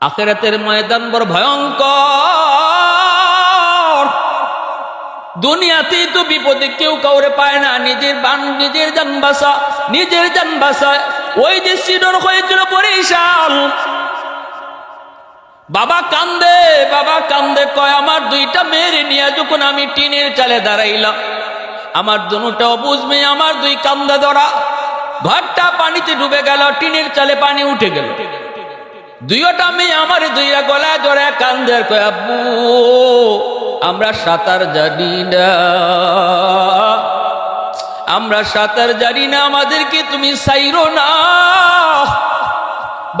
আখেরাতের ময়দান বড় ভয়ঙ্কর। দুনিয়াতেই তো বিপদে কেউ কাউরে পায় না, নিজের বান, নিজের যান বাসা, নিজের যান বাসা। ওই যে সিডর হয়েছিল বরিশাল। বাবা কান্দে বাবা কান্দে, কয়, আমার দুইটা মেয়েরে নিয়ে যখন আমি টিনের চালে দাঁড়াইলাম, আমার দুটা অবুজ মেয়ে, আমার দুই কান্দা ধরা। ঘরটা পানিতে ডুবে গেল, টিনের চালে পানি উঠে গেল। দুইটা মেয়ে আমার দুইয়া গলায় ধরে কান্দে আর কয়, আব্বু, আমরা সাঁতার জানি না। আমরা সাঁতার জানি না, আমাদেরকে তুমি সাইরো না।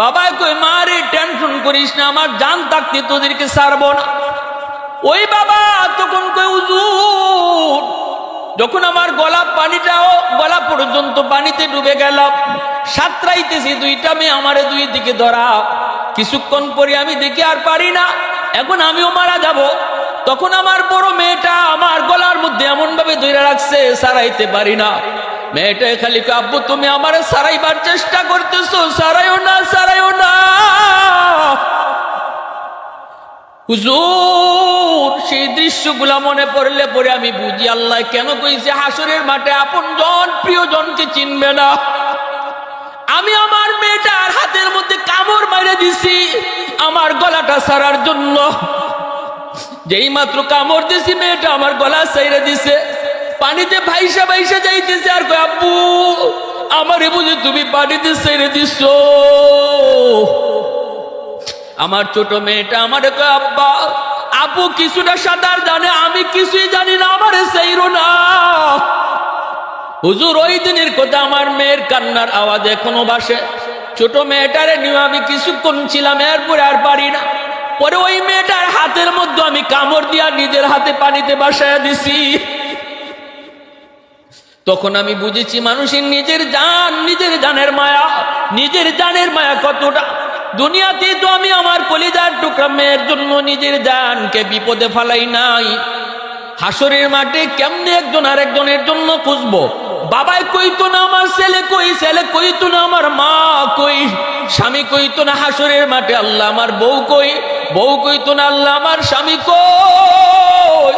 বাবা কই মারে টেনশন করিস না, আমার জান থাকতে তোদেরকে সারবো না। ওই বাবা তখন কই উজুর যখন আমার গলা পানিটাও গলা পর্যন্ত পানিতে ডুবে গেলাম সাঁতরাইতেছি দুইটা মেয়ে আমারে দুই দিকে ধরা। কিছুক্ষণ পরে আমি দেখি আর পারি না, এখন আমিও মারা যাব। তখন আমার বড় মেয়েটা আমার গলার মধ্যে এমন ভাবে ধরে রাখছে, সারাইতে পারি না। মেয়েটা খালি আব্বু, তুমি আমার সারাইবার চেষ্টা করতেছো সারাইও না সারাইও না। হুজুর, সেই দৃশ্যগুলা মনে পড়লে পরে আমি বুঝি, আল্লাহ কেন কইছে হাসরের মাঠে আপন জন, প্রিয় জনকে চিনবে না। আমি আমার মেয়েটার হাতের মধ্যে কামড় মারে দিছি, আমার গলাটা সারার জন্য। যেই মাত্র কামড় দিছি, মেয়েটা আমার গলা সাইরে দিছে। পানিতে ভাইসা ভাইসা যাইতেছে আর আব্বু, আমারে বুঝি তুমি পানিতে সাইরে দিছো। আমার ছোট মেয়েটা আমার আব্বা, আপু কিছুটা সাঁতার জানে, আমি কিছুই জানি না, আমার সেইরো না। হুজুর, ওই দিনের কথা আমার মেয়ের কান্নার আওয়াজ এখনও বাসে ছোট মেয়েটারে নিয়ে আমি কিছুক্ষণ ছিলাম, এরপরে আর পারি না। পরে ওই মেয়েটার হাতের মধ্যে আমি কামড় দিয়া নিজের হাতে পানিতে বাসায় দিছি। তখন আমি বুঝেছি, মানুষের নিজের জান, নিজের জানের মায়া, নিজের জানের মায়া কতটা। দুনিয়াতে তো আমি আমার কলিজার টুকরা মেয়ের জন্য নিজের জানকে বিপদে ফালাই নাই। হাসরের মাঠে কেমনে একজন আর একজনের জন্য খুঁজবো? বাবাই কইতো না, আমার ছেলে কই? ছেলে কইতো না, আমার মা কই? স্বামী কইতো না, হাসরের মাঠে আল্লাহ আমার বউ কই? বউ কইতো না, আল্লাহ আমার স্বামী কই?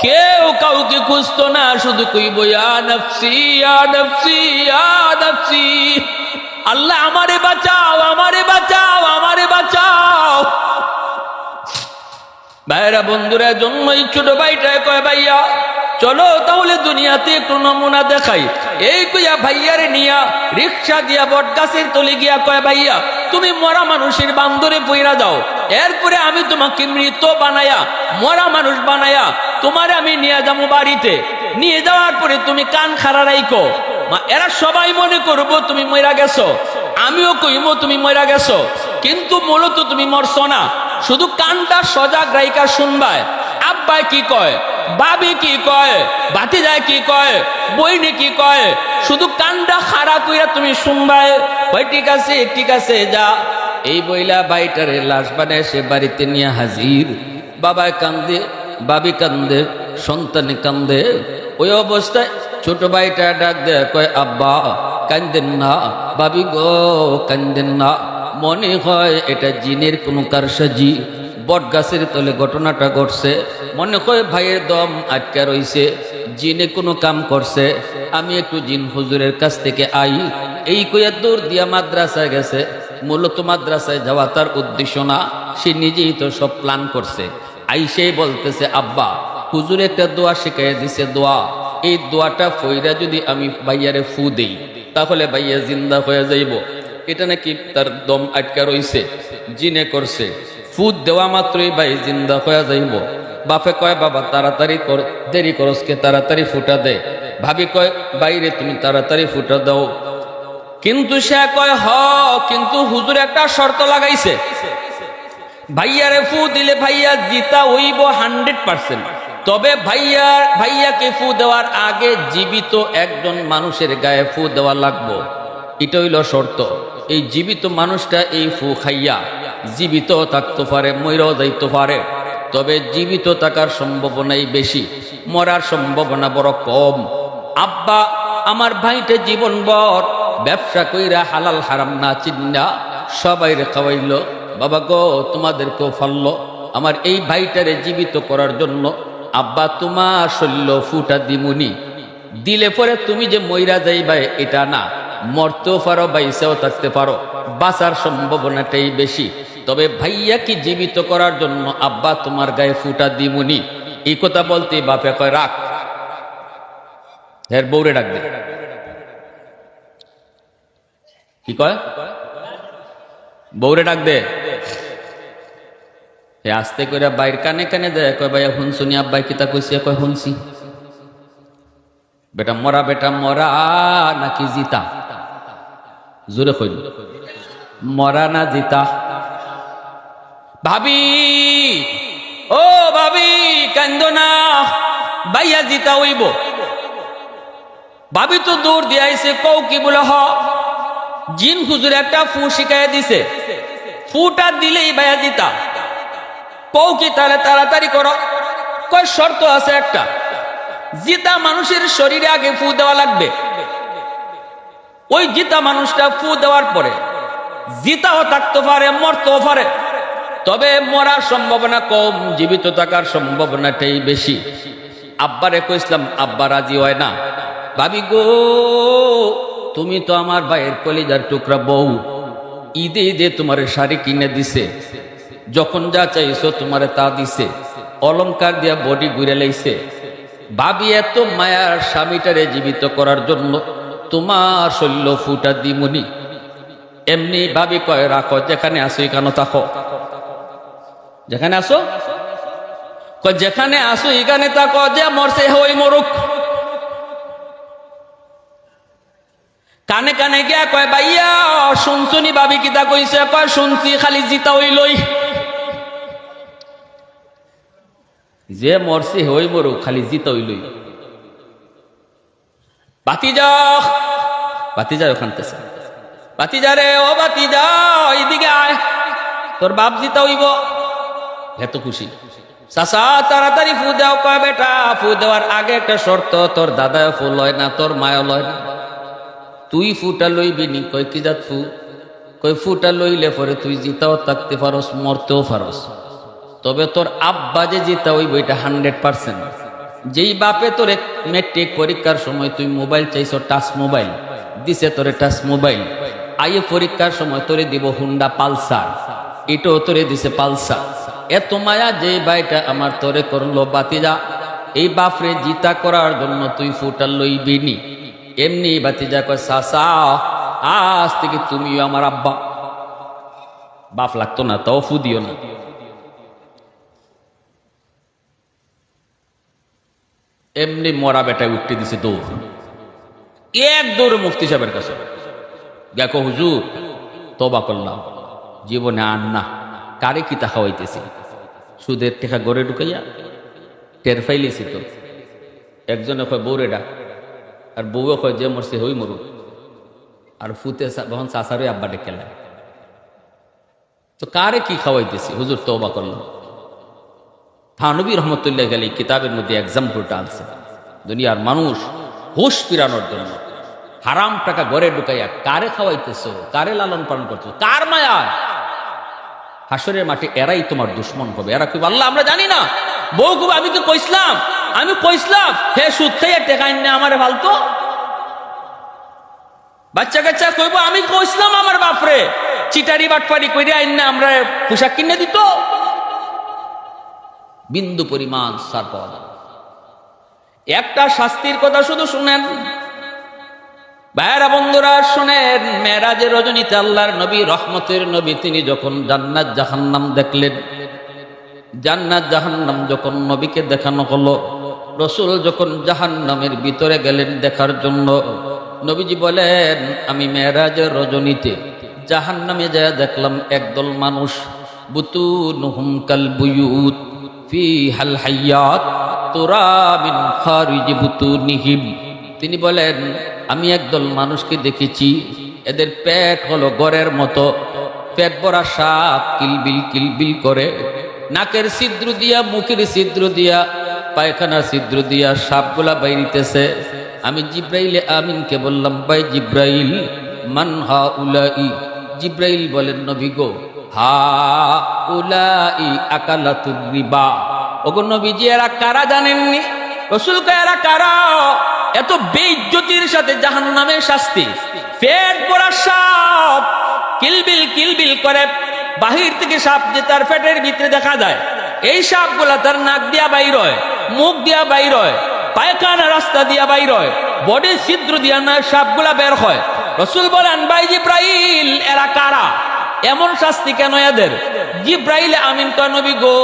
কেউ কাউকে খুঁজতো না, শুধু কইব, ইয়া নফসি ইয়া নফসি, ইয়া আল্লাহ আমারে বাঁচাও আমারে বাঁচাও আমারে বাঁচাও। ভাইরা বন্ধুরা, জন্মই ছোট ভাইটায় কয়, ভাইয়া, চলো তাহলে দুনিয়াতে একটু নমুনা দেখাই। এই কইয়া ভাইয়ারে নিয়া রিক্সা দিয়া বট গাছের তলে গিয়া কয়, ভাইয়া, তুমি মরা মানুষের বান্দরে পইরা দাও। এরপরে আমি তোমাকে মৃত বানায়া, মরা মানুষ বানায়া তোমারে আমি নিয়ে যাব বাড়িতে। নিয়ে যাওয়ার পরে তুমি কান খাড়া রাইকো এরা সবাই মনে করব তুমি মইরা গেছো। আমিও কইবো তুমি মইরা গেছো। কিন্তু মূলত তুমি মরছো না। শুধু কানটা সজাগ রাইকা শুনবায়। আব্বাই কি কয়? বাবি কি কয়? বাতিজায় কি কয়? বইনে কি কয়? শুধু কানটা খাড়া কইরা তুমি শুনবায়। কয়, ঠিক আছে ঠিক আছে, যা। এই বইলা বাইটারে লাশ বানায় সে বাড়িতে নিয়ে হাজির। বাবায় কান্দে, বাবি কান্দে, সন্তানে কান্দে। ওই অবস্থায় ছোট ভাইটা ডাক দেয় কয়, আব্বা, কান্দেন না বাবি গো, কান্দেন না। মনে হয় এটা জিনের কোনো কারসাজি। বট গাছের তলে ঘটনাটা ঘটছে। মনে হয় ভাইয়ের দম আটকা রইছে। জিনে কোনো কাম করছে। আমি একটু জিন হুজুরের কাছ থেকে আই। এই কইয়া দূর দিয়া মাদ্রাসায় গেছে। মূলত মাদ্রাসায় যাওয়া তার উদ্দেশ্য না। সে নিজেই তো সব প্ল্যান করছে। আইসেই বলতেছে, আব্বা, হুজুর একটা দোয়া শিখাইয়া দিছে, দোয়া। এই দোয়াটা ফইরা যদি আমি ভাইয়ারে ফু দেই, তাহলে ভাইয়া জিন্দা হয়ে যাইব। এটা নাকি তার দম আটকা রইছে, জিনে করছে। ফুদ দেওয়া মাত্রই ভাই জিন্দা হয়ে যাইব। বাপে কয়, বাবা, তাড়াতাড়ি কর, দেরি করসকে তাড়াতাড়ি ফুটা দে। ভাবি কয় বাইরে তুমি তাড়াতাড়ি ফুটা দাও। কিন্তু সে কয়, হ, কিন্তু হুজুর একটা শর্ত লাগাইছে। ভাইয়ারে ফু দিলে ভাইয়া জিতা হইব হান্ড্রেড পার্সেন্ট তবে ভাইয়া, ভাইয়াকে ফু দেওয়ার আগে জীবিত একজন মানুষের গায়ে ফু দেওয়া লাগবো। এটা হইল শর্ত। এই জীবিত মানুষটা এই ফু খাইয়া জীবিত থাকতে পারে ময়রাও যাইতে পারে। তবে জীবিত থাকার সম্ভাবনাই বেশি, মরার সম্ভাবনা বড় কম। আব্বা, আমার ভাইটা জীবনভর ব্যবসা কইরা হালাল হারাম না চিন্না, সবাই খাওয়াইল। বাবা গো, তোমাদেরকেও ফাললো। আমার এই ভাইটারে জীবিত করার জন্য আব্বা তোমার শল্য ফুটা দিমুনি। দিলে পরে তুমি যে মইরা যাইবা এটা না। মরতেও পারো, বাইসেও থাকতে পারো। বাঁচার সম্ভাবনাটাই বেশি। তবে ভাইয়াকে জীবিত করার জন্য আব্বা তোমার গায়ে ফুটা দিমুনি? এই কথা বলতে বাপে কয়, রাখ। এর বউরে ডাকবে কি কয়? বউরে ডাক দে। আস্তে করে বাইর কানে কানে দেয়, কয় ভাইয়া শুনছুনি আব্বাই কিতা কইছে? কয়, শুনছি। বেটা মরা বেটা, মরা নাকি জিতা? জোরে কইল। মরা না জিতা? ভাবি, ও ভাবি, কান্দ না। বাইয়া জিতা হইব। ভাবি তো দৌড় দিয়ে আইছে কৌ কি বলে হ? জিন হুজুর একটা ফু শিখাই দিছে। ফুটা দিলেই বাইয়া জিতা। কৌ কি তাহলে তাড়াতাড়ি করো। কয় শর্ত আছে একটা। জিতা মানুষের শরীরে আগে ফু দেওয়া লাগবে। ওই জিতা মানুষটা ফু দেওয়ার পরে জিতাও থাকতে পারে, মরতেও পারে। তবে মরার সম্ভাবনা কম, জীবিত থাকার সম্ভাবনাটাই বেশি। আব্বারে কইসলাম আব্বা রাজি হয় না। ভাবি, গো, তুমি তো আমার ভাইয়ের কলিজার টুকরা বউ। ঈদে ঈদে তোমার শাড়ি কিনে দিছে। যখন যা চাইছো তোমারে তা দিছে। অলংকার দিয়া বডি ঘুরে লাইছে। ভাবি, এত মায়ার স্বামীটারে জীবিত করার জন্য তোমার শৈল্য ফুটা দিমুনি। এমনি ভাবি কয়, রাখো, যেখানে আসো এখানে থাকো। যেখানে আসো যেখানে আসো এখানে থাকো, যে মরছে হই মরুক। কানে কানে গিয়া কয়, ভাইয়া শুনছুনি ভাবি কিতা কইছে? কয়, শুনছি, খালি জিতা হইলই। যে মরছে হই মরুক খালি জিতা হইলই বাতিজা বাতিজা ওখান থেকে বাতিজা রে ও বাতিজা, এইদিকে আয়। তোর বাপ জিতা হইব। এত খুশি। চাচা, তাড়াতাড়ি ফু দেও কয় বেটা। ফু দেওয়ার আগে একটা শর্ত, তোর দাদাও ফু লয় না, তোর মায়ও লয় না। তুই ফুটা লইবি নি কয় কি জাত ফু? কই ফুটা লইলে পরে তুই জিতাও থাকতে পারস, মরতেও পারস। তবে তোর আব্বা যে জিতা ওই বইটা হান্ড্রেড পার্সেন্ট। যেই বাপে তোর মেট্রিক পরীক্ষার সময় তুই মোবাইল চাইছ, টাচ মোবাইল, দিছে তোরে টাচ মোবাইল আইয়ে পরীক্ষার সময় তোরে দিব হুন্ডা পালসার, এটাও তোরে দিছে পালসার। এত মায়া যে ভাইটা আমার তোরে করল বাতিজা, এই বাপরে জিতা করার জন্য তুই ফুটা লইবি নি। এমনি বাতিজা কয় সাসা আজ থেকে তুমিও আমার আব্বা। বাপ লাগতো না, তাও ফু দিও না। এমনি মরা বেটায় উঠতে দিছে দৌড়। এক দৌড়ে মুফতি সাহেবের কাছে। দেখো হুজুর তবা করলাম। জীবনে আর না, কারে কি কিতা খাওয়াইতেছি? সুদের টেকা গড়ে ঢুকাইয়া টের ফাইলেছি তো। একজনে কয় বউরে ডাক। আর বউও কয়, যে মরছে হই মরুক। আর ফুতে তখন চাষারই আব্বা ডেকে তো কারে কি খাওয়াইতেছি? হুজুর তবা করলাম থানবী রহমতুল্লাহ গেলে কিতাবের মধ্যে এক্সাম্পলটা আনছে দুনিয়ার মানুষ হুশ ফিরানোর জন্য হারাম টাকা ঘরে ঢুকাইয়া কারে খাওয়াইতেছ, কারে লালন পালন করছ, কার মায়া? হাসরের মাঠে এরাই তোমার দুশ্মন হবে। এরা কি আল্লাহ, আমরা জানি না। বউ খুব আমি তো কইসলাম আমি কইসলাম হে সুদ খাইয়া টেকা না, আমারে ফালতো? বাচ্চা কাচ্চা কইব, আমি কইসলাম আমার বাপরে। চিটারি বাটপারি কইরে আইন না, আমরা পোশাক কিনে দিত। বিন্দু পরিমাণ সার পাওয়া যাবে। একটা শাস্তির কথা শুধু শুনেন। ভাইয়েরা, বন্ধুরা, শোনেন মেরাজের রজনীতে আল্লাহর নবী, রহমতের নবী, তিনি যখন জান্নাত জাহান্নাম দেখলেন, জান্নাত জাহান্নাম যখন নবীকে দেখানো হলো, রসুল যখন জাহান্নামের ভিতরে গেলেন দেখার জন্য, নবীজি বলেন, আমি মেরাজের রজনীতে জাহান্নামে যায় দেখলাম একদল মানুষ বুতু নুহুম কাল বুয়ুত। ফি হাল হাইয়াত তোরা মিন খারিজ বুতুনিহিম। তিনি বলেন, আমি একদল মানুষকে দেখেছি, এদের পেট হলো গড়ের মতো। পেট ভরা সাপ কিলবিল কিলবিল করে, নাকের ছিদ্র দিয়া, মুখের ছিদ্র দিয়া, পায়খানার ছিদ্র দিয়া সাপগুলা বাইরিতেছে। আমি জিব্রাইলে আমিনকে বললাম, ভাই জিব্রাইল, মান হা উলাই জিব্রাইল বলেন, নবী গো হা এরা কারা জানেননি? রসুল কয় এরা কারা? এত সাথে শাস্তি সাপ, কিলবিল কিলবিল করে বাহির থেকে সাপ যে তার পেটের ভিতরে দেখা যায়, এই সাপগুলা তার নাক দিয়া বাইর হয়, মুখ দিয়া বাইর হয়, পায়খানা রাস্তা দিয়া বাইর হয়, বডির ছিদ্র দিয়া না সাপগুলা বের হয়। রসুল বলেন, ভাই জিব্রাইল, এরা কারা? এমন শাস্তি কেন এদের? জিব্রাইল আমিন কয় নবী গো,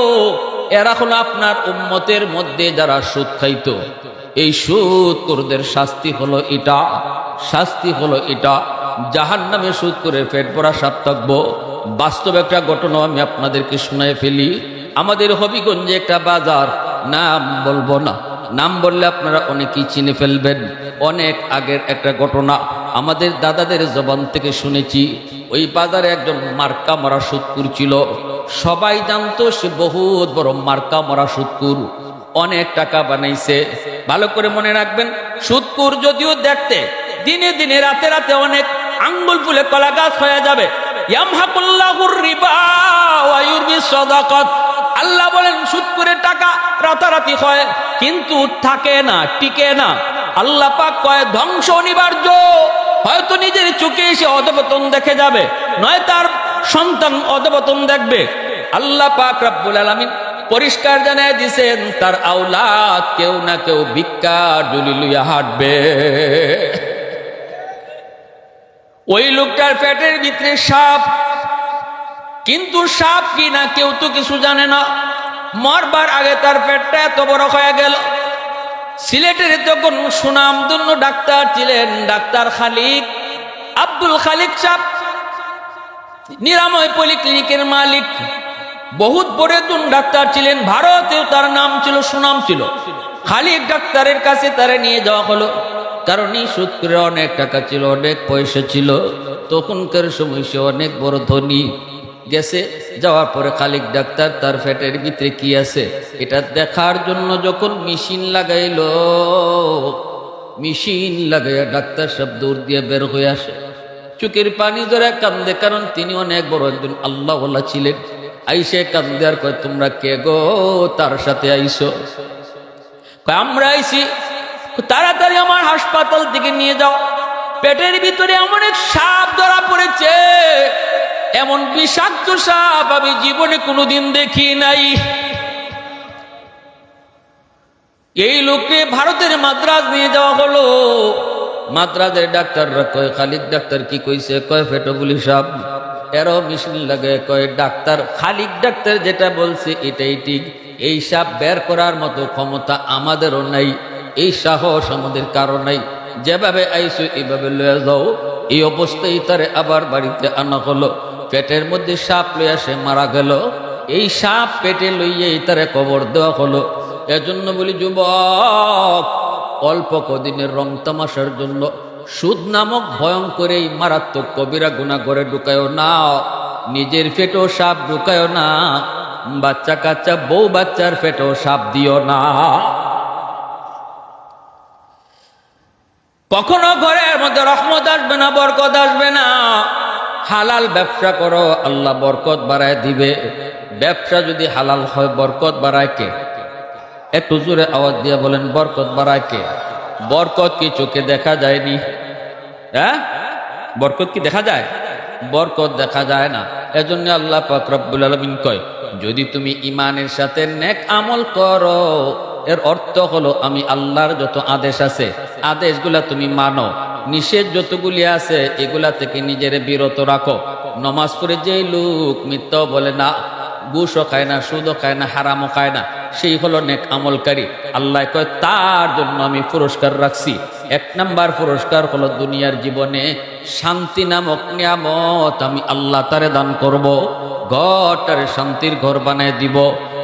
এরা হলো আপনার উম্মতের মধ্যে যারা সুদ খাইতো। এই সুদ করদের শাস্তি হলো এটা, শাস্তি হলো এটা। জাহান নামে সুদ করে পেট পড়া সাপ থাকব বাস্তব একটা ঘটনা আমি আপনাদেরকে শোনায় ফেলি। আমাদের হবিগঞ্জে একটা বাজার, নাম বলব না। নাম বললে আপনারা অনেকেই চিনে ফেলবেন। অনেক আগের একটা ঘটনা আমাদের দাদাদের জবান থেকে শুনেছি। ওই বাজারে একজন মার্কা মারা সুৎকুর ছিল। সবাই জানতো সে বহুত বড় মার্কা মারা সুৎকুর। অনেক টাকা বানাইছে। ভালো করে মনে রাখবেন, সুৎকুর যদিও দেখতে দিনে দিনে রাতে রাতে অনেক আঙ্গুল ফুলে কলা গাছ হয়ে যাবে। আল্লাহ বলেন সুদ করে টাকা রাতারাতি হয়, কিন্তু থাকে না, টিকে না। আল্লাহ পাক কয়, ধ্বংস অনিবার্য। হয়তো নিজের চোখে এসে অধপতন দেখে যাবে, নয় তার সন্তান অধপতন দেখবে। আল্লাহ পাক রাব্বুল আলামিন পরিষ্কার জানায় দিছেন, তার আওলাদ কেউ না কেউ ভিক্ষার জুলি লুইয়া হাঁটবে। ওই লোকটার পেটের ভিতরে সাপ কিন্তু সাপ কি না কেউ তো কিছু জানে না। মরবার আগে তার পেটটা এত বড় হয়ে গেল। সিলেটের তখন সুনামধন্য ডাক্তার ছিলেন ডাক্তার খালিক, আব্দুল খালিক সাপ। নিরাময় পলিক্লিনিকের মালিক। বহুত বরেতুন ডাক্তার ছিলেন, ভারতেও তার নাম ছিল, সুনাম ছিল। খালিক ডাক্তারের কাছে তারা নিয়ে যাওয়া হলো। কারণ এই সুদ করে অনেক টাকা ছিল, অনেক পয়সা ছিল। তখনকার সময় সে অনেক বড় ধনী। গেছে, যাওয়ার পরে খালিক ডাক্তার, তার ফ্যাটের ভিতরে কি আছে? এটা দেখার জন্য যখন মেশিন লাগাইলো, মেশিন লাগাইয়া ডাক্তার সব দৌড় দিয়ে বের হয়ে আসে। চোখের পানি ধরে কান্দে, কারণ তিনি অনেক বড় একজন আল্লাহওয়ালা ছিলেন। আইসে কান্দে আর কয়, তোমরা কে গো? তার সাথে আইসো। আমরা আইসি তাড়াতাড়ি আমার হাসপাতাল থেকে নিয়ে যাও। পেটের ভিতরে এমন এক সাপ ধরা পড়েছে এমন বিষাক্ত সাপ আমি জীবনে কোনোদিন দেখি নাই। এই লোককে ভারতের মাদ্রাজ নিয়ে যাওয়া হলো। মাদ্রাজের ডাক্তাররা কয়, খালিদ ডাক্তার কি কইছে? কয় ফেটোগুলি সাপ এরও মেশিন লাগে, কয়, ডাক্তার খালিক ডাক্তার যেটা বলছে এটাই ঠিক। এই সাপ বের করার মতো ক্ষমতা আমাদেরও নাই, এই সাহস আমাদের কারও নাই। যেভাবে আইসো এইভাবে লয়ে যাও। এই অবস্থায় তারে আবার বাড়িতে আনা হলো। পেটের মধ্যে সাপ লইয়া সে মারা গেল। এই সাপ পেটে লইয়াই তারে কবর দেওয়া হলো। এজন্য বলি, যুবক, অল্প কদিনের রং তামাশার জন্য সুদ নামক ভয়ঙ্কর এই মারাত্মক কবিরা গুণা করে ঢুকায়ও না, নিজের ফেটো সাপ ঢুকায়ও না, বাচ্চা কাচ্চা বউ বাচ্চার ফেটো সাপ দিও না। কখনো ঘরের মধ্যে রহমত আসবে না, বরকত আসবে না। হালাল ব্যবসা করো, আল্লাহ বরকত বাড়ায় দিবে। ব্যবসা যদি হালাল হয়, বরকত বাড়ায় কে? একটু জোরে আওয়াজ দিয়ে বলেন, বরকত বাড়ায় কে? বরকত কি চোখে দেখা যায়নি? হ্যাঁ? বরকত কি দেখা যায়? বরকত দেখা যায় না। এজন্য আল্লাহ পাক আলমিন কয়, যদি তুমি ইমানের সাথে নেক আমল করো এর অর্থ হলো আমি আল্লাহর যত আদেশ আছে, আদেশগুলা তুমি মানো। নিষেধ যতগুলি আছে, এগুলা থেকে নিজের বিরত রাখো। নমাজ পড়ে যেই লোক মিথ্যাও বলে না ঘুষও খায় না, সুদও খায় না, হারামও খায় না, সেই হলো নেক আমলকারী। আল্লাহ কয়, তার জন্য আমি পুরস্কার রাখছি। এক নাম্বার পুরস্কার হলো দুনিয়ার জীবনে শান্তি নামক নিয়ামত আমি আল্লাহ তারে দান করব, ঘরটারে শান্তির ঘর বানায় দিব।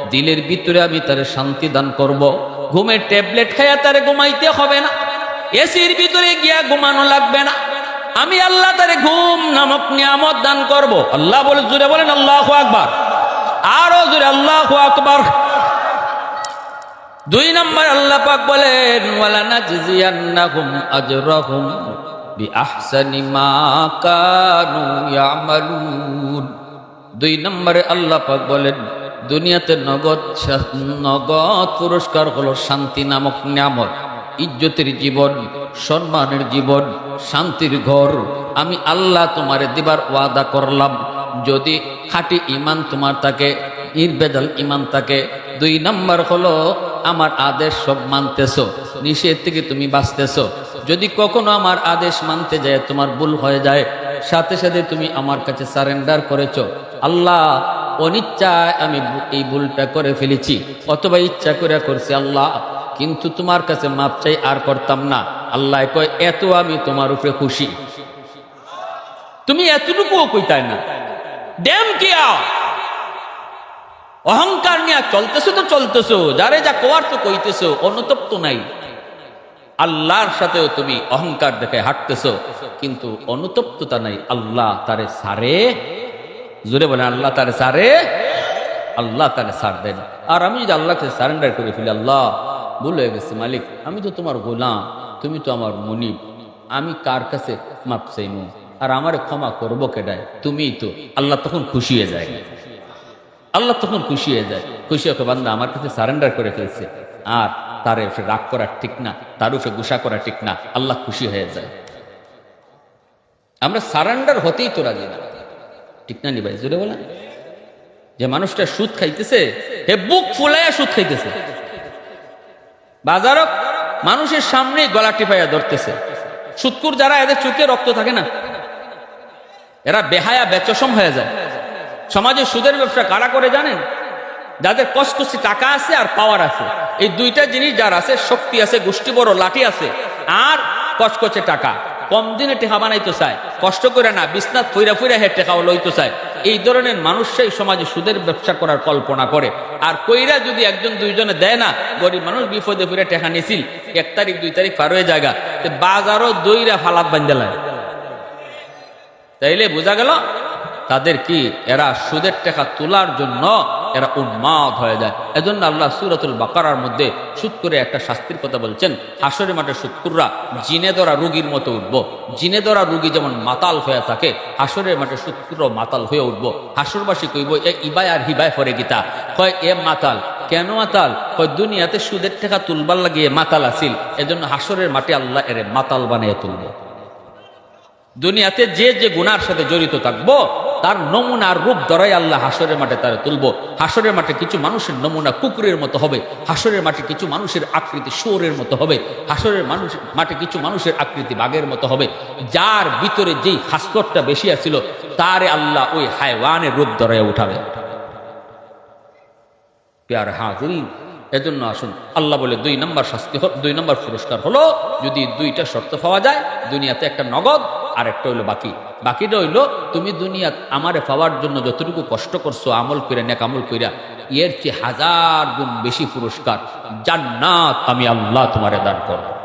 দিলের ভিতরে আমি তার শান্তি দান করব। ঘুমের ট্যাবলেট খাইয়া তারে ঘুমাইতে হবে না। এসির ভিতরে গিয়া ঘুমানো লাগবে না। আমি আল্লাহ তারে ঘুম নামক নিয়ামত দান করব। আল্লাহ বলে জুড়ে বলেন, আল্লাহ আকবার। আরও জুড়ে আল্লাহ আকবার। দুই নম্বর আল্লাহ পাক বলেন মা দুই নম্বরে আল্লাহ পাক বলেন দুনিয়াতে নগদ নগদ পুরস্কার হলো শান্তি নামক নামক ইজ্জতের জীবন, সম্মানের জীবন, শান্তির ঘর। আমি আল্লাহ তোমারে দিবার ওয়াদা করলাম। যদি খাঁটি ইমান তোমার থাকে নির্বেদাল ইমান থাকে, দুই নাম্বার হলো আমার আদেশ সব মানতেছো, নিষেধ থেকে তুমি বাঁচতেছ। যদি কখনো আমার আদেশ মানতে যায়, তোমার ভুল হয়ে যায়, সাথে সাথে তুমি আমার কাছে সারেন্ডার করেছ। আল্লাহ অনিচ্ছায় আমি এই ভুলটা করে ফেলেছি, অথবা ইচ্ছা করে করছি, আল্লাহ, কিন্তু তোমার কাছে মাপ চাই, আর করতাম না। আল্লাহ কয়, এত আমি তোমার উপরে খুশি। তুমি এতটুকুও কইতাই না। ড্যাম কিয়া অহংকার নিয়ে চলতেছো তো চলতেছো, যারে যা কোয়ার তো কইতেছো, অনুতপ্ত নাই। আল্লাহর সাথেও তুমি অহংকার দেখে হাঁটতেছো, কিন্তু অনুতপ্ততা নাই, আল্লাহ তারে সারে জোরে বলে আল্লাহ তারে সারে, আল্লাহ তারে সার দেন। আর আমি যদি আল্লাহকে সারেন্ডার করে ফেলি, আল্লাহ হয়ে গেছে মালিক, আমি তো তোমার গোলাম, তুমি তো আমার মনিব, আমি কার কাছে মাপ চাইমু? আর আমারে ক্ষমা করব কেডায়? তুমিই তো। আল্লাহ তখন খুশি হয়ে যায়। আল্লাহ তখন খুশি হয়ে যায়। খুশি হয়ে বান্দা, আমার কাছে সারেন্ডার করে ফেলছে। আর তার উপরে রাগ করা ঠিক না, তার উপরে গুসা করা ঠিক না, আল্লাহ খুশি হয়ে যায়। আমরা সারেন্ডার হতেই তো রাজি না। ঠিক না নি ভাই, জোরে বলেন। যে মানুষটা সুদ খাইতেছে, হে বুক ফুলাইয়া সুদ খাইতেছে। বাজারক, মানুষের সামনে গলা টিপাইয়া ধরতেছে। সুৎকুর যারা, এদের চোখে রক্ত থাকে না। এরা বেহায়া, বেচসম হয়ে যায়। সমাজে সুদের ব্যবসা কারা করে জানেন? যাদের কষ্টসি টাকা আছে আর পাওয়ার আছে। এই দুইটা জিনিস যার আছে, শক্তি আছে, গোষ্ঠী বড়, লাঠি আছে। আর কচকচে টাকা। কম দিনে টেকা বানাইতে চায়। কষ্ট করে না বিছনাথ ফুইরা ফুইরা হে টেকাও লইতে চায়। এই ধরনের মানুষরাই সমাজে সুদের ব্যবসা করার কল্পনা করে। আর কইরা যদি একজন দুইজনে দেয় না, গরিব মানুষ বিপদে ফুইরা টেকা নিছিল। এক তারিখ, দুই তারিখ পার হয়ে জায়গা বাজারও দইরা ফালাত বান্ধে তাইলে বোঝা গেল, তাদের কি এরা সুদের টাকা তোলার জন্য এরা উন্মাদ হয়ে যায়। এজন্য আল্লাহ সুরাতুল বাকারার মধ্যে সুদ একটা শাস্তির কথা বলছেন। হাসরের মাঠে সুৎকুররা জিনে ধরা রুগীর মতো উঠব। জিনে ধরা রুগী যেমন মাতাল হয়ে থাকে, হাসরের মাঠে সুৎকুর মাতাল হয়ে উঠব। হাসরবাসী কইব, এ ইবাই আর হিবাই ফরে গীতা। কয়, এ মাতাল, কেন মাতাল? কয়, দুনিয়াতে সুদের টাকা তুলবার লাগিয়ে মাতাল আসিল। এজন্য হাসরের মাঠে আল্লাহ এরে মাতাল বানিয়ে তুলবে। দুনিয়াতে যে যে গুনার সাথে জড়িত থাকব তার নমুনার রূপ ধরাই আল্লাহ হাসরের মাঠে তারা তুলবো। হাসরের মাঠে কিছু মানুষের নমুনা কুকুরের মতো হবে। হাসরের মাঠে কিছু মানুষের আকৃতি শুয়োরের মতো হবে। হাসরের মানুষ মাঠে কিছু মানুষের আকৃতি বাঘের মতো হবে। যার ভিতরে যেই হাস্করটা বেশি আছিল, তারে আল্লাহ ওই হায়ওয়ানের রূপ ধরাই উঠাবে। পেয়ার হাজির এজন্য আসুন। আল্লাহ বলে দুই নম্বর শাস্তি দুই নম্বর পুরস্কার হলো, যদি দুইটা শর্ত পাওয়া যায়, দুনিয়াতে একটা নগদ আর একটা হলো বাকি। বাকিটা হইল তুমি দুনিয়া আমারে পাওয়ার জন্য যতটুকু কষ্ট করছ, আমল কইরা, নেক আমল কইরা, এর চেয়ে হাজার গুণ বেশি পুরস্কার জান্নাত আমি আল্লাহ তোমারে দান করব।